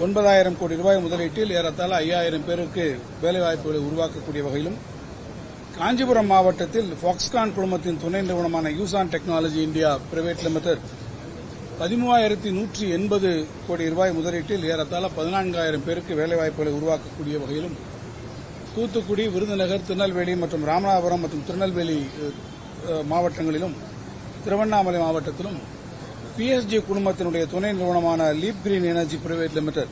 ஒன்பதாயிரம் கோடி ரூபாய் முதலீட்டில் ஏறத்தாழ ஐயாயிரம் பேருக்கு வேலைவாய்ப்புகளை உருவாக்கக்கூடிய வகையிலும் காஞ்சிபுரம் மாவட்டத்தில் ஃபாக்ஸ்கான் குழுமத்தின் துணை நிறுவனமான Yuzhan technology India private limited பதிமூவாயிரத்தி நூற்றி எண்பது கோடி ரூபாய் முதலீட்டில் ஏறத்தாழ பதினான்காயிரம் பேருக்கு வேலைவாய்ப்புகளை உருவாக்கக்கூடிய வகையிலும் தூத்துக்குடி விருதுநகர் திருநெல்வேலி மற்றும் ராமநாதபுரம் மற்றும் திருநெல்வேலி மாவட்டங்களிலும் திருவண்ணாமலை மாவட்டத்திலும் பிஎஸ்ஜி குழுமத்தினுடைய துணை நிறுவனமான Leap Green Energy Private Limited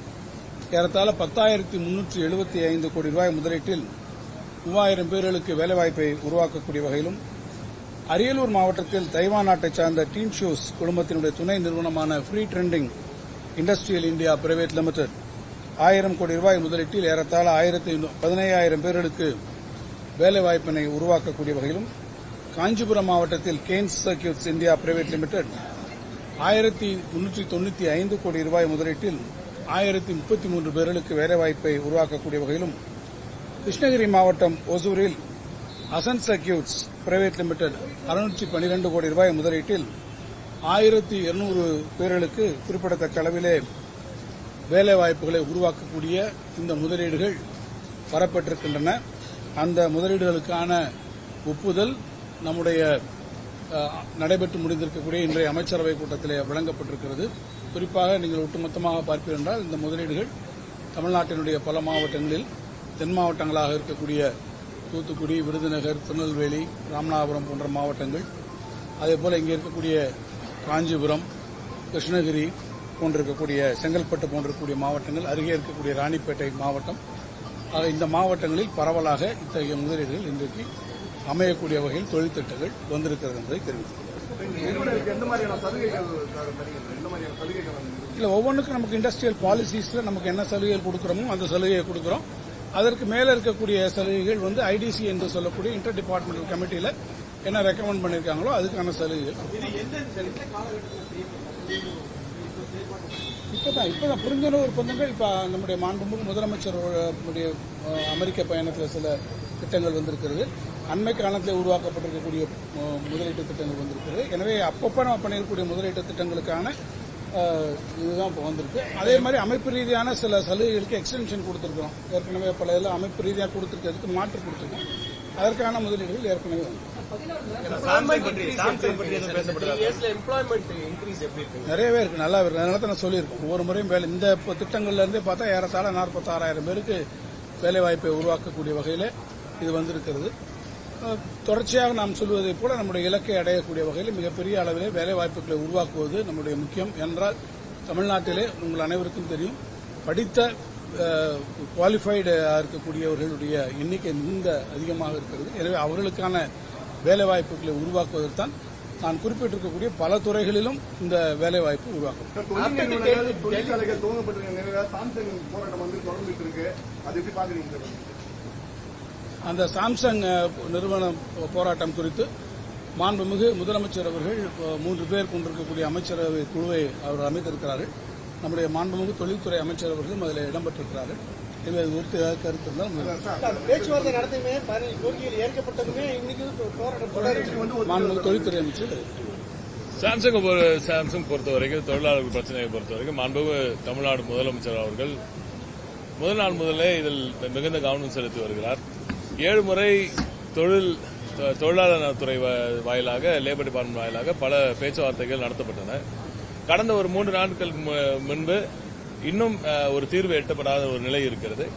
ஏறத்தாழ பத்தாயிரத்தி முன்னூற்றி எழுபத்தி ஐந்து கோடி ரூபாய் முதலீட்டில் மூவாயிரம் பேர்களுக்கு வேலைவாய்ப்பை உருவாக்கக்கூடிய வகையிலும் அரியலூர் மாவட்டத்தில் தைவான் நாட்டைச் சார்ந்த டீம் ஷூஸ் குழுமத்தினுடைய துணை நிறுவனமான Free Trending Industrial India Private Limited ஆயிரம் கோடி ரூபாய் முதலீட்டில் ஏறத்தாழ ஆயிரத்தி பதினையாயிரம் பேர்களுக்கு வேலைவாய்ப்பினை உருவாக்கக்கூடிய வகையிலும் காஞ்சிபுரம் மாவட்டத்தில் Kaynes Circuits India Private Limited ஆயிரத்தி முன்னூற்றி தொண்ணூற்றி ஐந்து கோடி ரூபாய் முதலீட்டில் ஆயிரத்தி முப்பத்தி மூன்று பேர்களுக்கு வேலைவாய்ப்பை உருவாக்கக்கூடிய வகையிலும் கிருஷ்ணகிரி மாவட்டம் ஒசூரில் அசன் சர்க்கியூட்ஸ் பிரைவேட் லிமிடெட் அறுநூற்றி பனிரெண்டு கோடி ரூபாய் முதலீட்டில் ஆயிரத்தி இருநூறு பேர்களுக்கு குறிப்பிடத்தக்க அளவிலே வேலைவாய்ப்புகளை உருவாக்கக்கூடிய இந்த முதலீடுகள் வரப்பட்டிருக்கின்றன. அந்த முதலீடுகளுக்கான ஒப்புதல் நம்முடைய நடைபெற்று முடிந்திருக்கக்கூடிய இன்றைய அமைச்சரவை கூட்டத்திலே வழங்கப்பட்டிருக்கிறது. குறிப்பாக நீங்கள் ஒட்டுமொத்தமாக பார்ப்பீர்கள் என்றால் இந்த முதலீடுகள் தமிழ்நாட்டினுடைய பல மாவட்டங்களில் தென் மாவட்டங்களாக இருக்கக்கூடிய தூத்துக்குடி விருதுநகர் திருநெல்வேலி ராமநாதபுரம் போன்ற மாவட்டங்கள் அதேபோல் இங்கே இருக்கக்கூடிய காஞ்சிபுரம் கிருஷ்ணகிரி போன்றிருக்கக்கூடிய செங்கல்பட்டு போன்றிருக்கக்கூடிய மாவட்டங்கள் அருகே இருக்கக்கூடிய ராணிப்பேட்டை மாவட்டம். ஆக இந்த மாவட்டங்களில் பரவலாக இத்தகைய முதலீடுகள் இன்றைக்கு அமையக்கூடிய வகையில் தொழில் திட்டங்கள் வந்திருக்கிறது என்பதை தெரிவித்துள்ளது இல்ல ஒவ்வொன்றுக்கும் நமக்கு இண்டஸ்ட்ரியல் பாலிசிஸ்ல நமக்கு என்ன சலுகைகள் கொடுக்கிறோமோ அந்த சலுகையை கொடுக்கிறோம். அதற்கு மேல இருக்கக்கூடிய சலுகைகள் வந்து ஐடிசி என்று சொல்லக்கூடிய இன்டர் டிபார்ட்மெண்டல் கமிட்டியில என்ன ரெக்கமெண்ட் பண்ணிருக்காங்களோ அதுக்கான சலுகைகள் இப்பதான் இப்பதான் புரிந்துணர்வு ஒப்பந்தங்கள் இப்ப நம்முடைய மாண்புமிகு முதலமைச்சர் அமெரிக்க பயணத்தில் சில திட்டங்கள் வந்திருக்கிறது. அண்மை காலத்தில் உருவாக்கப்பட்டிருக்கக்கூடிய முதலீட்டு திட்டங்கள் வந்திருக்கிறது எனவே அப்பப்போ நம்ம பண்ணிருக்கக்கூடிய முதலீட்டு திட்டங்களுக்கான இதுதான் இப்போ வந்திருக்கு. அதே மாதிரி அமைப்பு ரீதியான சில சலுகைகளுக்கு எக்ஸ்டென்ஷன் கொடுத்திருக்கிறோம். ஏற்கனவே பல இதெல்லாம் அமைப்பு ரீதியாக கொடுத்திருக்கிறதுக்கு மாற்று கொடுத்திருக்கோம். அதற்கான முதலீடுகள் ஏற்கனவே நிறையவே இருக்கு நல்லா இருக்கு. அதனால தான் நான் சொல்லியிருக்கோம் ஒவ்வொரு முறையும் வேலை இந்த இப்ப திட்டங்கள்ல இருந்தே பார்த்தா ஏறத்தாழ நாற்பத்தாறாயிரம் பேருக்கு வேலை வாய்ப்பை உருவாக்கக்கூடிய வகையில் இது வந்திருக்கிறது. தொடர்ச்சியாக நாம் சொல்வதைப் போல நம்முடைய இலக்கை அடையக்கூடிய வகையில் மிகப்பெரிய அளவிலே வேலை வாய்ப்புகளை உருவாக்குவது நம்முடைய முக்கியம். என்றால் தமிழ்நாட்டிலே உங்கள் அனைவருக்கும் தெரியும் படித்த குவாலிஃபைடு இருக்கக்கூடியவர்களுடைய எண்ணிக்கை மிகுந்த அதிகமாக இருக்கிறது. எனவே அவர்களுக்கான வேலை வாய்ப்புகளை உருவாக்குவதற்கான் நான் குறிப்பிட்டிருக்கக்கூடிய பல துறைகளிலும் இந்த வேலை வாய்ப்பு உருவாக்கும் அந்த சாம்சங் நிறுவன போராட்டம் குறித்து மாண்புமிகு முதலமைச்சர் அவர்கள் மூன்று பேர் கொண்டிருக்கக்கூடிய அமைச்சரவை குழுவை அவர் அமைத்திருக்கிறார்கள். நம்முடைய மாண்புமிகு தொழில்துறை அமைச்சர் அவர்களும் அதில் இடம்பெற்றிருக்கிறார்கள். எனவே அது குறித்து ஏதாவது கருத்து இருந்தால் முதல்ல பேச்சுவார்த்தை நடத்தியுமே பதினஞ்சு கோரிக்கைகள் ஏற்கப்பட்டதுமே இன்னைக்கு போராட்டம் தொடருது மாண்புமிகு தொழில்துறை அமைச்சர். சாம்சங் பொறு- சாம்சங் பொறுத்த வரைக்கும் தொழிலாளர்கள் பிரச்சனையை பொறுத்த வரைக்கும் மாண்புமிகு தமிழ்நாடு முதலமைச்சர் அவர்கள் முதல் நாள் முதலே இதில் மிகுந்த கவனம் செலுத்தி வருகிறார். ஏழு முறை தொழில் தொ- தொழிலாளர் துறை வாயிலாக லேபர் டிபார்ட்மெண்ட் வாயிலாக பல பேச்சுவார்த்தைகள் நடத்தப்பட்டன. கடந்த ஒரு மூன்று நாட்கள் மு- முன்பு இன்னும் ஒரு தீர்வு எட்டப்படாத ஒரு நிலை இருக்கிறது.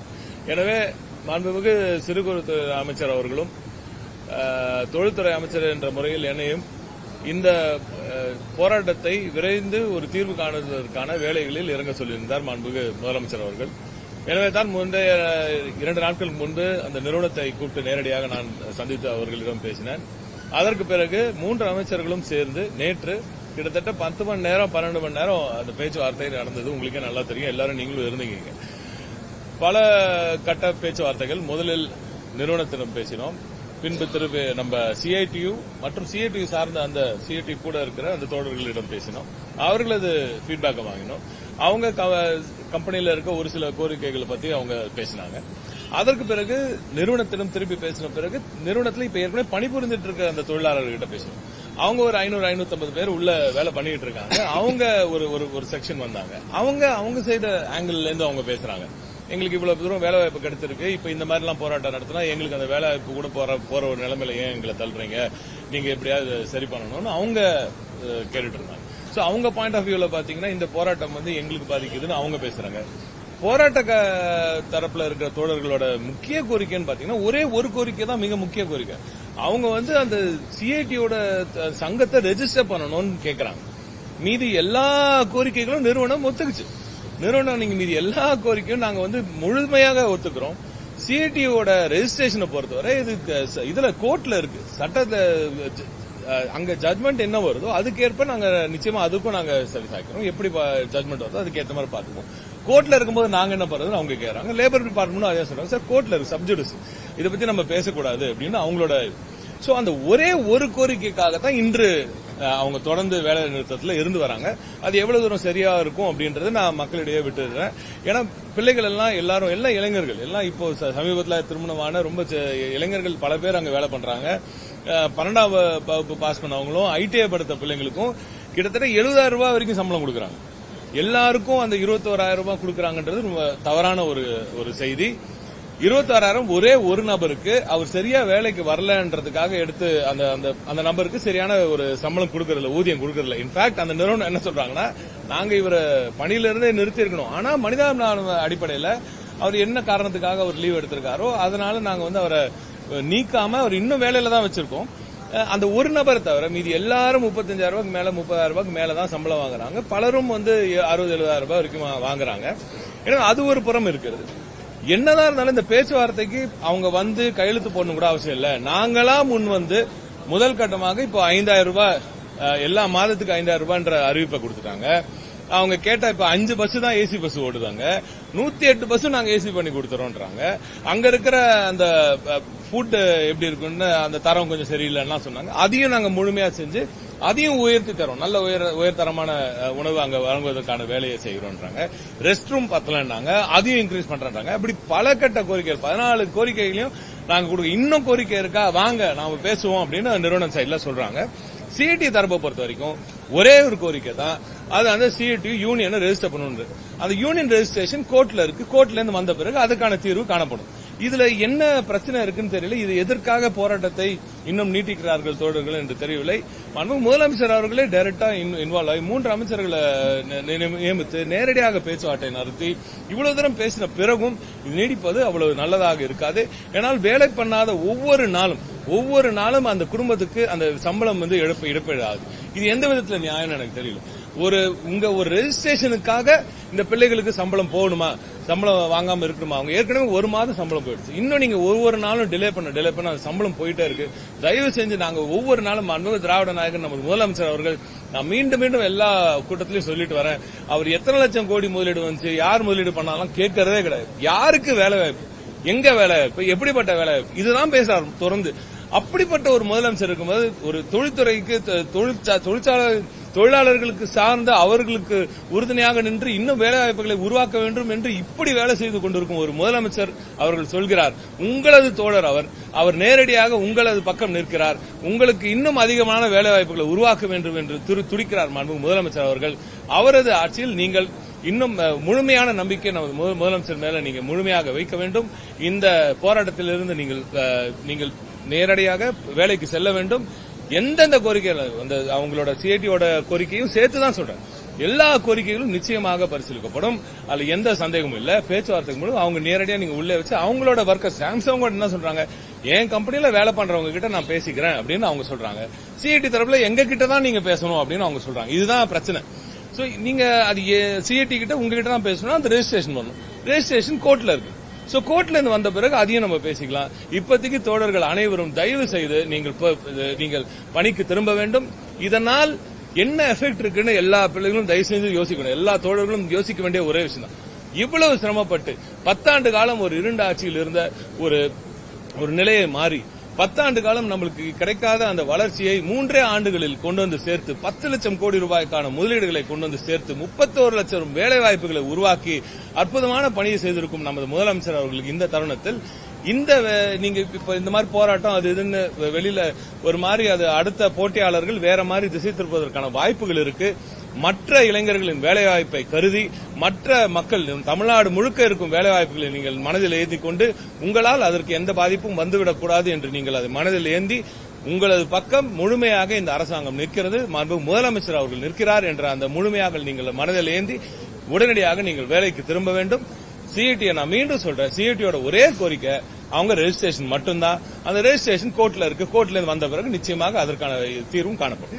எனவே மாண்புமிகு சிறு குறு அமைச்சர் அவர்களும் தொழில்துறை அமைச்சர் என்ற முறையில் என்னையும் இந்த போராட்டத்தை விரைந்து ஒரு தீர்வு காணுவதற்கான வேலைகளில் இறங்க சொல்லியிருந்தார் மாண்புமிகு முதலமைச்சர் அவர்கள். எனவே தான் முந்தைய இரண்டு நாட்கள் முன்பு அந்த நிறுவனத்தை கூப்பிட்டு நேரடியாக நான் சந்தித்து அவர்களிடம் பேசினேன். அதற்கு பிறகு மூன்று அமைச்சர்களும் சேர்ந்து நேற்று கிட்டத்தட்ட பத்து மணி நேரம் பன்னெண்டு மணி நேரம் அந்த பேச்சுவார்த்தை நடந்தது. உங்களுக்கே நல்லா தெரியும். எல்லாரும் நீங்களும் இருந்தீங்க. பல கட்ட பேச்சுவார்த்தைகள். முதலில் நிறுவனத்திடம் பேசினோம். பின்பு திருப்பி நம்ம சிஐடியு மற்றும் சிஐடியு சார்ந்த அந்த சிஐடி கூட இருக்கிற அந்த தோழர்களிடம் பேசினோம். அவர்களது ஃபீட்பேக்கை வாங்கினோம். அவங்க கம்பெனியில் இருக்க ஒரு சில கோரிக்கைகளை பத்தி அவங்க பேசினாங்க. அதற்கு பிறகு நிறுவனத்திடம் திருப்பி பேசின பிறகு நிறுவனத்தில் இப்ப ஏற்கனவே பணிபுரிந்துட்டு இருக்க அந்த தொழிலாளர்கிட்ட பேசணும் அவங்க ஒரு ஐநூறு ஐநூத்தி பேர் உள்ள வேலை பண்ணிட்டு இருக்காங்க. அவங்க ஒரு ஒரு ஒரு செக்ஷன் வந்தாங்க. அவங்க அவங்க செய்த ஆங்கிள் இருந்து அவங்க பேசுறாங்க. எங்களுக்கு இவ்வளவு தூரம் வேலை வாய்ப்பு கிடைச்சிருக்கு. இப்ப இந்த மாதிரி எல்லாம் போராட்டம் நடத்தினா எங்களுக்கு அந்த வேலை வாய்ப்பு கூட போற போற ஒரு நிலைமையில ஏன் எங்களை தள்ளுறீங்க? நீங்க எப்படியாவது சரி பண்ணணும்னு அவங்க கேட்டுட்டு இருந்தாங்க. சோ அவங்க பாயிண்ட் ஆஃப் வியூல பாத்தீங்கன்னா இந்த போராட்டம் வந்து எங்களுக்கு பாதிக்குதுன்னு அவங்க பேசுறாங்க. போராட்ட க- தரப்புல இருக்கிற தோழர்களோட முக்கிய கோரிக்கைன்னு பாத்தீங்கன்னா ஒரே ஒரு கோரிக்கை தான் மிக முக்கிய கோரிக்கை. அவங்க வந்து அந்த சிஐடியோட சங்கத்தை ரெஜிஸ்டர் பண்ணணும்னு கேக்குறாங்க. மீதி எல்லா கோரிக்கைகளும் நிறுவனம் ஒத்துக்குச்சு. நிறுவனம் நீங்க மீதி எல்லா கோரிக்கையும் நாங்க வந்து முழுமையாக ஒத்துக்கிறோம். சிஐடியோட ரெஜிஸ்ட்ரேஷனை பொறுத்தவரை இது இதுல கோர்ட்ல இருக்கு. சட்டத்தை அங்க ஜட்மெண்ட் என்ன வருதோ அதுக்கேற்ப நாங்க நிச்சயமா அதுக்கும் நாங்க சரி சாய்க்கிறோம். எப்படி ஜட்மெண்ட் வருதோ அதுக்கு மாதிரி பாத்துக்குவோம் கோர்ட்ல இருக்கும்போது நாங்க என்ன பண்றதுன்னு அவங்க கேட்கறாங்க லேபர் டிபார்ட்மெண்ட் அதே சொல்றாங்க. சார் கோர்ட்ல இருக்கு. சப்ஜுடிஸ் இதை பத்தி நம்ம பேசக்கூடாது அப்படின்னு அவங்களோட சோ அந்த ஒரே ஒரு கோரிக்கைக்காக தான் இன்று அவங்க தொடர்ந்து வேலை நிறுத்தத்தில் இருந்து வராங்க. அது எவ்வளவு தூரம் சரியா இருக்கும் அப்படின்றத நான் மக்களிடையே விட்டுறேன் ஏன்னா பிள்ளைகள் எல்லாம் எல்லாரும் எல்லாம் இளைஞர்கள் எல்லாம் இப்போ ச- திருமணமான ரொம்ப இளைஞர்கள் பல பேர் அங்க வேலை பண்றாங்க. பன்னெண்டாம் வகுப்பு பாஸ் பண்ணவங்களும் ஐடிஐ படுத்த பிள்ளைங்களுக்கும் கிட்டத்தட்ட எழுபதாயிரம் ரூபாய் வரைக்கும் சம்பளம் கொடுக்குறாங்க. எல்லாருக்கும் அந்த இருபத்தோராயிரம் ரூபாய் கொடுக்குறாங்கன்றது ரொம்ப தவறான ஒரு ஒரு செய்தி. இருபத்தாறாயிரம் ஒரே ஒரு நபருக்கு அவர் சரியா வேலைக்கு வரலன்றதுக்காக எடுத்து அந்த அந்த அந்த நபருக்கு சரியான ஒரு சம்பளம் கொடுக்கறதில்ல ஊதியம் கொடுக்கறதில்ல. இன்ஃபேக்ட் அந்த நிறுவனம் என்ன சொல்றாங்கன்னா நாங்க இவரை பணியில இருந்தே நிறுத்தி இருக்கணும் ஆனா மனிதாபிமான அடிப்படையில அவர் என்ன காரணத்துக்காக அவர் லீவ் எடுத்திருக்காரோ அதனால நாங்க வந்து அவரை நீக்காம அவர் இன்னும் வேலையில தான் வச்சிருக்கோம். அந்த ஒரு நபரை தவிர மீதி எல்லாரும் முப்பத்தஞ்சாயிரம் ரூபாய்க்கு மேல முப்பதாயிரம் ரூபாய்க்கு மேல தான் சம்பளம் வாங்குறாங்க. பலரும் வந்து அறுபது எழுபதாயிரம் ரூபாய் வரைக்கும் வாங்குறாங்க. ஏன்னா அது ஒரு புறம் இருக்கிறது. என்னதான் இருந்தாலும் இந்த பேச்சுவார்த்தைக்கு அவங்க வந்து கையெழுத்து போடணும் கூட அவசியம் இல்ல. நாங்களா முன் வந்து முதல் கட்டமாக இப்போ ஐந்தாயிரம் ரூபாய் எல்லா மாதத்துக்கு ஐந்தாயிரம் ரூபாய்ன்ற அறிவிப்பை கொடுத்துட்டாங்க. அவங்க கேட்டா இப்ப அஞ்சு பஸ் தான் ஏசி பஸ் ஓடுதாங்க. நூத்தி எட்டு பஸ் நாங்க ஏசி பண்ணி கொடுத்துறோம்ன்றாங்க. அங்க இருக்கிற அந்த ஃபுட் எப்படி இருக்குன்னு அந்த தரம் கொஞ்சம் சரியில்லைன்னா சொன்னாங்க. அதையும் நாங்க முழுமையா செஞ்சு அதையும் உயர்த்தி தரோம். நல்ல உயர் உயர்தரமான உணவு அங்க வழங்குவதற்கான வேலையை செய்கிறோம்ன்றாங்க ரெஸ்ட் ரூம் பத்தலன்றாங்க அதையும் இன்க்ரீஸ் பண்றாங்க இப்படி பல கட்ட கோரிக்கைகள் பதினாலு கோரிக்கைகளையும் நாங்க கொடுக்க இன்னும் கோரிக்கை இருக்கா? வாங்க நாம பேசுவோம் அப்படின்னு நிறுவனம் சைட்ல சொல்றாங்க. சிஐடி தரப்பை பொறுத்த வரைக்கும் ஒரே ஒரு கோரிக்கை தான். அது அந்த சிஐடி யூனியனை ரெஜிஸ்டர் பண்ணணும் அந்த யூனியன் ரெஜிஸ்ட்ரேஷன் கோர்ட்ல இருக்கு. கோர்ட்ல இருந்து வந்த பிறகு அதுக்கான தீர்வு காணப்படும். இதுல என்ன பிரச்சனை இருக்குன்னு தெரியல. இது எதற்காக போராட்டத்தை இன்னும் நீட்டிக்கிறார்கள் தோழர்கள் என்று தெரியவில்லை. மாண்பு முதலமைச்சர் அவர்களே டைரக்டா இன்வால்வ் ஆகி மூன்று அமைச்சர்களை நியமித்து நேரடியாக பேச்சுவார்த்தை நடத்தி இவ்வளவு தூரம் பேசின பிறகும் இது நீடிப்பது அவ்வளவு நல்லதாக இருக்காது. ஏனால் வேலை பண்ணாத ஒவ்வொரு நாளும் ஒவ்வொரு நாளும் அந்த குடும்பத்துக்கு அந்த சம்பளம் வந்து இழப்பு இழப்பீடு இது எந்த விதத்துல நியாயம் எனக்கு தெரியல. ஒரு உங்க ஒரு ரெஜிஸ்ட்ரேஷனுக்காக இந்த பிள்ளைகளுக்கு சம்பளம் போகணுமா? சம்பளம் வாங்காம இருக்கணுமா? அவங்க ஏற்கனவே ஒரு மாதம் சம்பளம் போயிடுச்சு. இன்னும் நீங்க ஒவ்வொரு நாளும் டிலே பண்ண டிலே பண்ண அந்த சம்பளம் போயிட்டே இருக்கு. தயவு செஞ்சு நாங்க ஒவ்வொரு நாளும் அன்பு திராவிட நாயகன் நமது முதலமைச்சர் அவர்கள் நான் மீண்டும் மீண்டும் எல்லா கூட்டத்திலையும் சொல்லிட்டு வரேன். அவர் எத்தனை லட்சம் கோடி முதலீடு வந்துச்சு? யார் முதலீடு பண்ணாலும் கேட்கறதே கிடையாது. யாருக்கு வேலை வாய்ப்பு? எங்க வேலை வாய்ப்பு? எப்படிப்பட்ட வேலை வாய்ப்பு? இதுதான் பேசுறாரு தொடர்ந்து. அப்படிப்பட்ட ஒரு முதலமைச்சர் இருக்கும்போது ஒரு தொழில்துறைக்கு தொழிற்சாலை தொழிலாளர்களுக்கு சார்ந்த அவர்களுக்கு உறுதுணையாக நின்று இன்னும் வேலைவாய்ப்புகளை உருவாக்க வேண்டும் என்று இப்படி வேலை செய்து கொண்டிருக்கும் ஒரு முதலமைச்சர் அவர்கள் சொல்கிறார். உங்களது தோழர் அவர் அவர் நேரடியாக உங்களது பக்கம் நிற்கிறார். உங்களுக்கு இன்னும் அதிகமான வேலைவாய்ப்புகளை உருவாக்க வேண்டும் என்று திரு துடிக்கிறார் மாண்பு முதலமைச்சர் அவர்கள். அவரது ஆட்சியில் நீங்கள் இன்னும் முழுமையான நம்பிக்கை நமது முதல்- முதலமைச்சர் மேல நீங்க முழுமையாக வைக்க வேண்டும். இந்த போராட்டத்திலிருந்து நீங்கள் அஹ், நீங்கள் நேரடியாக வேலைக்கு செல்ல வேண்டும். எந்தெந்த கோரிக்கைகள் அந்த அவங்களோட சிஐடியோட கோரிக்கையும் சேர்த்து தான் சொல்றேன். எல்லா கோரிக்கைகளும் நிச்சயமாக பரிசீலிக்கப்படும். அதுல எந்த சந்தேகமும் இல்ல. பேச்சுவார்த்தைக்கு மூலம் அவங்க நேரடியா நீங்க உள்ளே வச்சு அவங்களோட ஒர்க்கர் சாம்சங் என்ன சொல்றாங்க? என் கம்பெனில வேலை பண்றவங்க கிட்ட நான் பேசிக்கிறேன் அப்படின்னு அவங்க சொல்றாங்க. சிஐடி தரப்புல எங்க கிட்ட தான் நீங்க பேசணும் அப்படின்னு அவங்க சொல்றாங்க. இதுதான் பிரச்சனை. சோ நீங்க அது சிஐடி கிட்ட உங்ககிட்ட தான் பேசணும் அந்த ரெஜிஸ்ட்ரேஷன் பண்ணணும் ரெஜிஸ்ட்ரேஷன் கோர்ட்ல இருக்கு. சோ கோர்ட்ல இருந்து வந்த பிறகு அதையும் நம்ம பேசிக்கலாம். இப்போதைக்கு தோழர்கள் அனைவரும் தயவு செய்து நீங்கள் நீங்கள் பணிக்கு திரும்ப வேண்டும். இதனால் என்ன எஃபெக்ட் இருக்குன்னு எல்லா பிள்ளைகளும் தயவு செஞ்சு யோசிக்கணும். எல்லா தோழர்களும் யோசிக்க வேண்டிய ஒரே விஷயம் தான் இவ்வளவு சிரமப்பட்டு பத்தாண்டு காலம் ஒரு இருண்ட ஆட்சியில் இருந்த ஒரு ஒரு நிலையை மாறி பத்தாண்டு காலம் நம்மளுக்கு கிடைக்காத அந்த வளர்ச்சியை மூன்றே ஆண்டுகளில் கொண்டு வந்து சேர்த்து பத்து லட்சம் கோடி ரூபாய்க்கான முதலீடுகளை கொண்டு வந்து சேர்த்து முப்பத்தோரு லட்சம் வேலைவாய்ப்புகளை உருவாக்கி அற்புதமான பணியை செய்திருக்கும் நமது முதலமைச்சர் அவர்களுக்கு இந்த தருணத்தில். இந்த வே- நீங்க இப்ப இந்த மாதிரி போராட்டம் அது இதுன்னு வெளியில ஒரு மாதிரி அது அடுத்த போட்டியாளர்கள் வேற மாதிரி திசை திருப்பதற்கான வாய்ப்புகள் இருக்கு. மற்ற இளைஞர்களின் வேலைவாய்ப்பை கருதி மற்ற மக்கள் தமிழ்நாடு முழுக்க இருக்கும் வேலைவாய்ப்புகளை நீங்கள் மனதில் ஏந்தி கொண்டு உங்களால் அதற்கு எந்த பாதிப்பும் வந்துவிடக்கூடாது என்று நீங்கள் அதை மனதில் ஏந்தி உங்களது பக்கம் முழுமையாக இந்த அரசாங்கம் நிற்கிறது. மாண்பு முதலமைச்சர் அவர்கள் நிற்கிறார் என்ற அந்த முழுமையாக நீங்கள் மனதில் ஏந்தி உடனடியாக நீங்கள் வேலைக்கு திரும்ப வேண்டும். சிஇடியை நான் மீண்டும் சொல்றேன். சிஐடியோட ஒரே கோரிக்கை அவங்க ரெஜிஸ்ட்ரேஷன் மட்டும்தான். அந்த ரெஜிஸ்ட்ரேஷன் கோர்ட்ல இருக்கு. கோர்ட்ல இருந்து வந்த பிறகு நிச்சயமாக அதற்கான தீர்வும் காணப்படும்.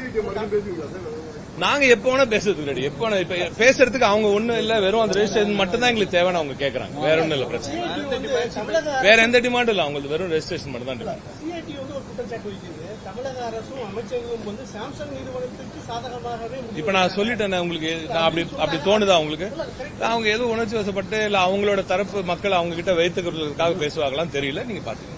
நாங்க எப்ப வேணா பேசுறதுக்கு ரெடி எப்ப வேணா இப்ப பேசுறதுக்கு அவங்க ஒண்ணும் இல்ல வெறும் அந்த ரெஜிஸ்ட்ரேஷன் மட்டும் தான் எங்களுக்கு தேவைன்னு அவங்க கேக்குறாங்க. வேற ஒண்ணும் இல்ல பிரச்சனை வேற எந்த டிமாண்டும் இல்ல அவங்களுக்கு வெறும் ரெஜிஸ்ட்ரேஷன் மட்டும் தான் இப்ப நான் சொல்லிட்டேன் உங்களுக்கு நான் அப்படி அப்படி தோணுதா உங்களுக்கு? அவங்க எதுவும் உணர்ச்சி வசப்பட்டு இல்ல அவங்களோட தரப்பு மக்கள் அவங்க கிட்ட வைத்துக்கிறதுக்காக பேசுவாங்களான்னு தெரியல நீங்க பாத்துக்கங்க.